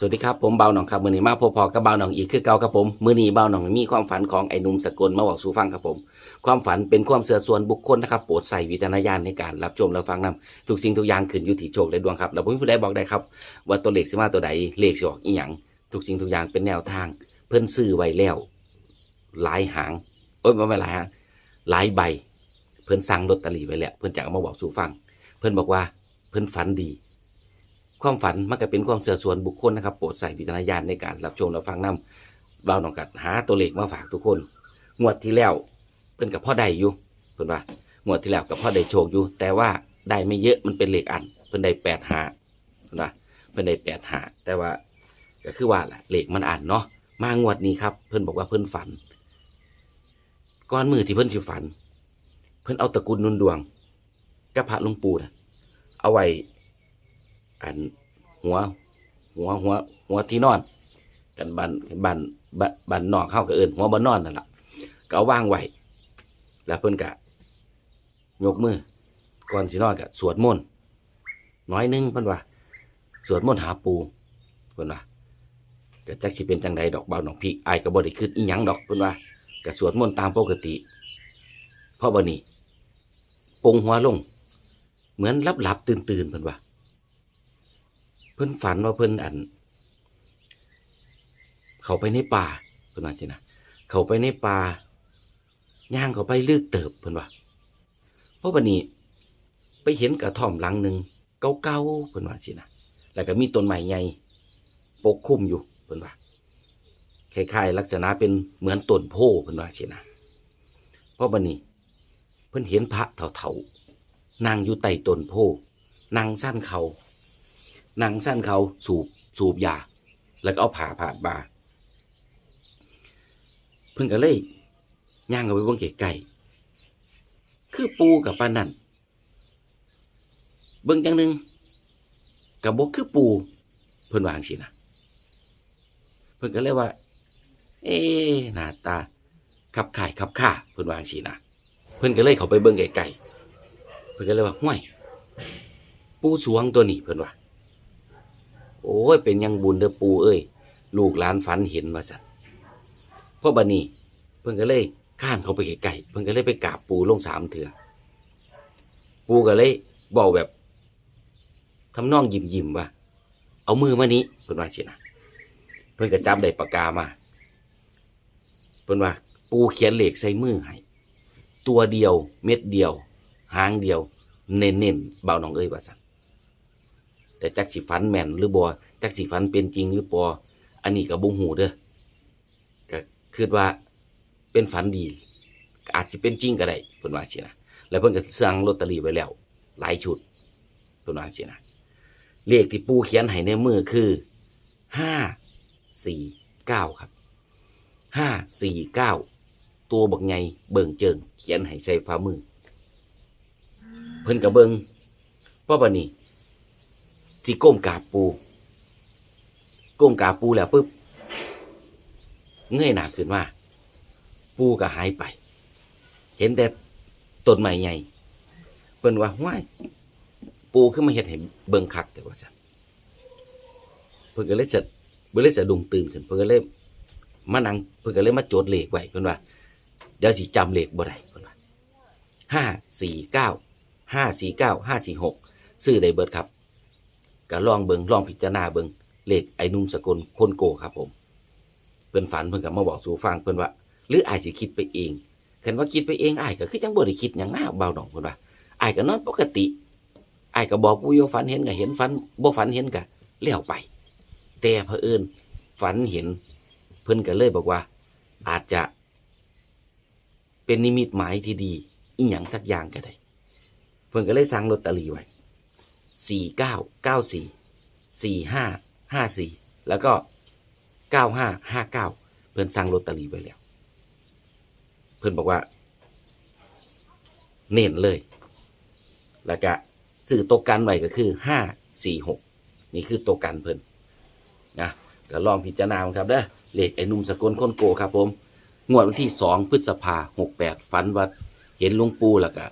สวัสดีครับผมเบาหนองครับมือนี้มาพบพอกับเบาหนองอีกคือเก่าครับผมมือนี้เบาหนองมีความฝันของไอ้หนุ่มสกลมาบอกสู่ฟังครับผม ความฝันเป็นความเสื่อส่วนบุคคลนะครับโปรดใส่วิจารณญาณในการรับชมและฟังนํทุกสิ่งทุกอย่างขึ้นอยู่ที่โชคและดวงครับแล้วผมผู้ใดบอกได้ครับว่าตัวเลขสิมาตัวใดเลขสิออกอีหยังทุกสิ่งทุกอย่างเป็นแนวทาง เพิ่นซื้อไว้แล้วหลายหางโอ้ยไม่ไม่หลายหางหลายใบ เพิ่นสั่งลอตเตอรี่ไว้แล้วเพิ่นจะเอามาบอกสู่ฟัง เพิ่นบอกว่าเพิ่นฝันดี ความฝันมันก็เป็นความเสื่อส่วนบุคคลนะครับโปรดใส่วิจารณญาณในการรับชมรับฟังนํเราต้องการหาตัวเลขมาฝากทุกคน งวดที่แล้วเพิ่นกับพ่อได้อยู่เพิ่อนว่างวดที่แล้วกับพ่อได้โชคอยู่ แต่ว่าได้ไม่เยอะมันเป็นเลขอันเพิ่อนได้แปดหาเพิ่อนว่าเพิ่นได้แปดหาแต่ว่าก็คือว่าแหละเลขมันอันเนาะมางวดนี้ครับ เพิ่อนบอกว่าเพิ่อนฝันก้อนมือที่เพิ่อนสิฝัน เพิ่อนเอาตะกุดนุนดวงกับพระหลุงปู่นะเอาไว้ อันหัว หัวหัว หัวที่นอนกันบันบันบันบันนอกเข้ากับเอินหัวบันนอนนั่นแหละก็เอาวางไว้แล้วเพิ่นกะยกมือก่อนสินอนกะสวดมนต์น้อยนึงเพิ่นว่า สวดมนต์หาปูเพิ่นว่าก็จักสิเป็นจังใดดอกเบาดอกพริกอายก็บ่ได้คิดอีหยังดอกเพิ่นว่าก็สวดมนต์ตามปกติเพราะบัดนี้ปงหัวลง เหมือนรับหลับตื่นตื่นเพิ่นว่า เพิ่นฝันว่าเพิ่นอัน เขาไปในป่าเพิ่นว่าสินะเขาไปในป่าย่างเขาไปลึกเติบเพิ่นว่าเพราะวันนี้ ไปเห็นกระท่อมหลังหนึ่งเก่าๆเพิ่นว่าสินะแล้วก็มีต้นไม้ใหญ่ปกคลุมอยู่เพิ่นว่าคล้ายๆลักษณะเป็นเหมือนต้นโพเพิ่นว่าสินะเพราะวันนี้ เพิ่นเห็นพระเถาๆนั่งอยู่ใต้ต้นโพนั่งสั้นเข่า นางสั้นเขาสูบสูบยา แล้วก็เอาผ่าผ่านมาเพิ่นก็เลยย่างเอาไปเบิ่งไก่คือปูกับปานนั่นเบิ่งจังหนึ่งกับบกคือปูเพิ่นวางสินะเพิ่นก็เลยว่า เอ๊หน้าตาขับข่ายขับข่าเพิ่นวางสินะเพิ่นก็เลยเขาไปเบิ่งไก่เพิ่นก็เลยว่าห้วย ปูสวงตัวนี้เพิ่นว่า โอ้ยเป็นยังบุญเด้อปูเอ้ยลูกหลานฝันเห็นว่าสันพราะบัดนี้เพิ่นก็เลยข้านเขาไปไกลๆเพิ่นก็เลยไปกราบปูลงสามเถื่อปูก็เลยบอกแบบทำนองยิ้มยิ้มๆว่า เอามือมานี้เพิ่นว่าสินะเพิ่นก็จับได้ปากกามาเพิ่นว่า ปูเขียนเหลขใส่มือให้ตัวเดียว เม็ดเดียว หางเดียว เน้นๆเบาหนองเอ้ยว่าสัน แต่จักสิฝันแม่นหรือบ่จักสิฝันเป็นจริงหรือบ่อันนี้ก็บ่ฮู้เด้อก็คิดว่าเป็นฝันดี อาจสิเป็นจริงก็ได้เพิ่นว่าสินะแล้วเพิ่นก็สั่งลอตเตอรี่ไว้แล้ว หลายชุดเพิ่นว่าสินะเลขที่ปู่เขียนให้ในมือคือ549ครับ549ตัวบักใหญ่เบิ่งเจิง เขียนให้ใส่ฝ่ามือ เพิ่นก็เบิ่งพราะบัดนี้ สิก้มกาบปูก้มกาบปูแล้วปุ๊บเงยหน้าขึ้นมาปูก็หายไป เห็นแต่ต้นไม้ใหญ่เพิ่นว่าห้วยปูขึ้นมาเห็นเห็นเบิ่งคักแต่ว่าสันเพิ่นก็เลยจะเพิ่นเลยจะดุงตื่นขึ้นเพิ่นก็เลยมานั่งเพิ่นก็เลยมาโจดเลขไว้เพิ่นว่าเดี๋ยวสิจำเลขบ่ได้เพิ่นว่าห้าสี่เก้าห้าสี่เก้าห้าสี่หกซื้อได้เบิดครับ ก็ลองเบิงลองพิจารณาเบิงเลขไอ้นุ่มสกลคนโกครับผม เพิ่นฝันเพิ่นก็มาบอกสู่ฟังเพิ่นว่า หรืออายสิคิดไปเองคันว่าคิดไปเองอายก็คือจังบ่ได้คิดหยังหน้าเบาดองเพิ่นว่าอายก็นอนปกติอายก็บอกผู้โยฝันเห็นก็เห็นฝันบ่ฝันเห็นก็แล้วไป แต่เผอิญฝันเห็น เพิ่นก็เลยบอกว่า อาจจะเป็นนิมิตหมายที่ดี อีหยังสักอย่างก็ได้ เพิ่นก็เลยสั่งลอตเตอรี่ไว้ สี่เก้าเก้าสี่สี่ห้าห้าสี่แล้วก็เก้าห้าห้าเก้าเพิ่อนสั่งลอตเตอรี่ไว้แล้ว เพิ่อนบอกว่า เน้นเลย แล้วก็สื่อตัวกันไว้ก็คือห้าสี่หกนี่คือตัวกันเพิ่นนะก็ลองพิจารณาครับเด้อเลขไอ้หนุ่มสกลคนโกครับผม งวดวันที่สองพฤษภาหกแปดฝันว่าเห็นลุงปูแล้วก็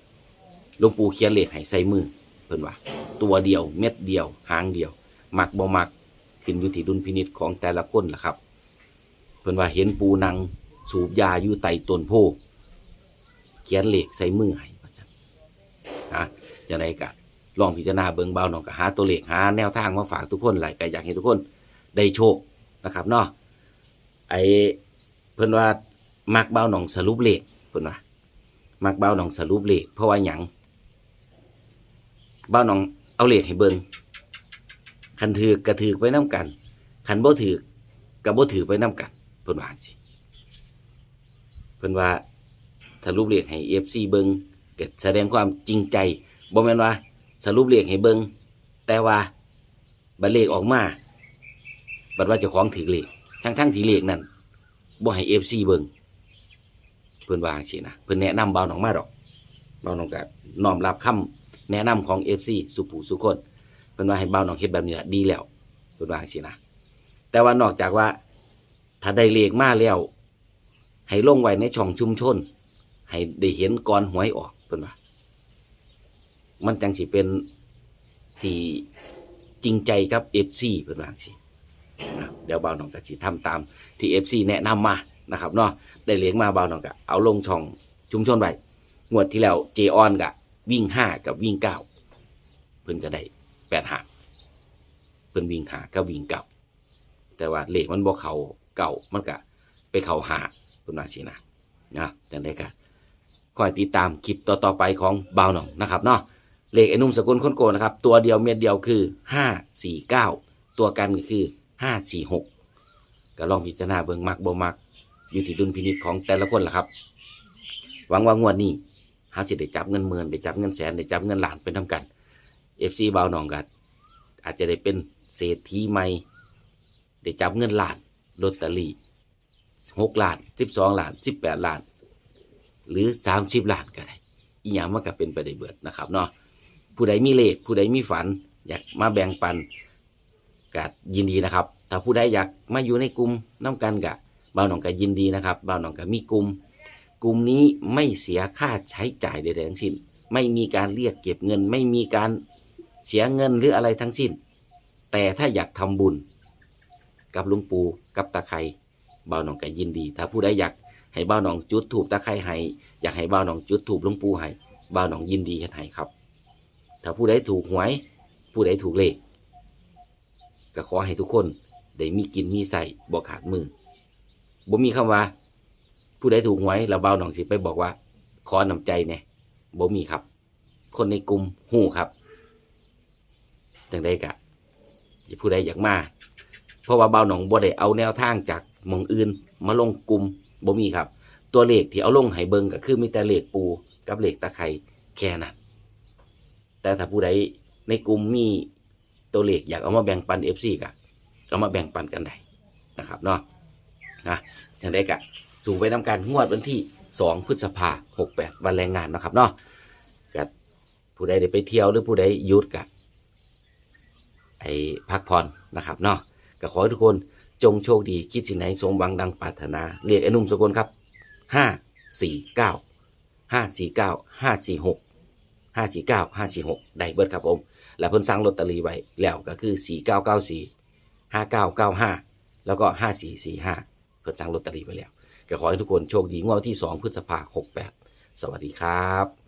ลุงปูเขียนเลขให้ใส่มือเพิ่นว่า ตัวเดียว เม็ดเดียว หางเดียว มักบ่มักขึ้นอยู่ที่ดุลพินิจของแต่ละคนล่ะครับเพิ่นว่าเห็นปูนังสูบยาอยู่ใต้ต้นโพเขียนเหลขใส่มือให้ว่าจังนะอย่างไรก็ลองพิจารณาเบิ่งเบาหน่องก็หาตัวเลขหาแนวทางมาฝากทุกคนหลายก็อยากให้ทุกคนได้โชคนะครับเนาะไอเพิ่นว่ามักเบาหน่องสรุปเลขเพิ่นว่ามักเบาหน่องสรุปเลขเพราะว่าหยังเบาหน่อง เอาเลขให้เบิงคันถือกกระถือไปน้กันคันบ่ถือกกระบ่ถือไปน้กันเพิ่นว่าสิเพิ่นว่าสรุปเลขให้ FC เบิ่งก็แสดงความจริงใจบ่แม่นว่า สรุปเลขให้เบิงแต่ว่าบัดเลขออกมาบัดว่าเจ้าของถือเลขทั้งทั้งๆที่เลขนั้นบ่ให้ FC เบิงเพิ่นว่าจังซี่นะเพิ่นแนะนำเบาหนองมาดอก บาหนองก็น้อมรับคำแนะนำของ FC สุผูสุคนเพิ่นว่าให้เบาหนองเฮ็ดแบบนี้ดีแล้วเพิ่นว่าจังซี่นะแต่ว่านอกจากว่าถ้าได้เลขมาแล้วให้ลงไว้ในช่องชุมชน ให้ได้เห็นก่อนหวยออกเพิ่นว่า มันจังสิเป็นที่จริงใจกับ FC เพิ่นว่าจังสิอ่เดี๋ยวบ่าวน้องก็สิทำตามที่ FC แนะนำมานะครับเนาะได้เลขมาบ่าวน้องก็เอาลงช่องชุมชนไว้ งวดที่แล้วเจออนก็วิ่งห้ากับวิ่งเก้าเพิ่นก็ได้แปดหาเพิ่นวิ่งหากับวิ่งเก้าแต่ว่าเลขมันบ่เขาเก่ามันก็ไปเขาหาคุณว่าสินะนะจังได้ก็คอยติดตามคลิปต่อๆไปของบ่าวหนองนะครับเนาะเลขไอ้นุ่มสกุลคนโกนะครับ ตัวเดียวเม็ดเดียวคือห้าสี่เก้าตัวกันก็คือห้าสี่หกก็ลองพิจารณาเบิ่งมักบ่มัก อยู่ที่ดุลพินิจของแต่ละคนล่ะครับ หวังว่างวดนี้ เฮาสิได้จับเงินหมื่นได้จับเงินแสนได้จับเงินล้านเป็นทำกัน FC บาวหนองก็อาจจะได้เป็นเศรษฐีใหม่ได้จับเงินล้านลอตเตอรี่หกล้านสิบสองล้านสิบแปดล้าน หรือสามสิบล้านก็ได้อีหยังมันก็เป็นไปได้เบิดนะครับเนาะผู้ใดมีเลขผู้ใดมีฝัน อยากมาแบ่งปันก็ยินดีนะครับ ถ้าผู้ใดอยากมาอยู่ในกลุ่มน้ำกันกะบ่าวหนองก็ยินดีนะครับบ่าวหนองก็มีกลุ่ม กลุ่มนี้ไม่เสียค่าใช้จ่ายใดๆทั้งสิ้น ไม่มีการเรียกเก็บเงิน ไม่มีการเสียเงินหรืออะไรทั้งสิ้น แต่ถ้าอยากทำบุญ กับลุงปูกับตาไคร่บ่าวหนองก็ยินดี ถ้าผู้ใดอยากให้บ่าวหนองจุดถูกตาไครให้อยากให้บ่าวหนองจุดถูกลุงปูให้บ่าวหนองยินดีให้ครับ ถ้าผู้ใดถูกหวย ผู้ใดถูกเลขก็ขอให้ทุกคนได้มีกินมีใส่บ่ขาดมือบ่มีคำว่า ผู้ใดถูกหวยแล้วบ่าหนองสิไปบอกว่า ขอนำใจแหน่ยบ่มีครับ คนในกลุ่มหู้ครับจังใดกะผู้ใดอยากมา เพราะว่าเบาหนองบ่ได้เอาแนวทางจากมองอื่น มาลงกลุ่มบ่มีครับ ตัวเลขที่เอาลงให้เบิงก็คือมีแต่เลขปูกับเลขตะไคร่แค่นั้นแต่ถ้าผู้ใดในกลุ่มมีตัวเลขอยากเอามาแบ่งปัน FC ก็เอามาแบ่งปันกันได้นะครับเนาะนะจังได้กะ สู่ไปทำการงวดวันที่ 2 พฤษภาคม68วันแรงงานนะครับเนาะก็ผู้ใดได้ไปเที่ยวหรือผู้ใดยุดกะไอ้พักผ่อนนะครับเนาะก็ขอให้ทุกคนจงโชคดีคิดสิ่งไหนสมหวังดังปรารถนา เรียกไอ้นุ่มสกุลครับห้าสี่เก้าห้าสี่เก้าห้าสี่หกห้าสี่เก้าห้าสี่หกได้เบิดครับผม แล้วเพิ่นสั่งลอตเตอรี่ไว้แล้วก็คือสี่เก้าเก้าสี่ห้าเก้าเก้าห้าแล้วก็ห้าสี่สี่ห้าเพิ่นสั่งลอตเตอรี่ไว้แล้ว ก็ขอให้ทุกคนโชคดีงวดวันที่สองพฤษภาหก68 สวัสดีครับ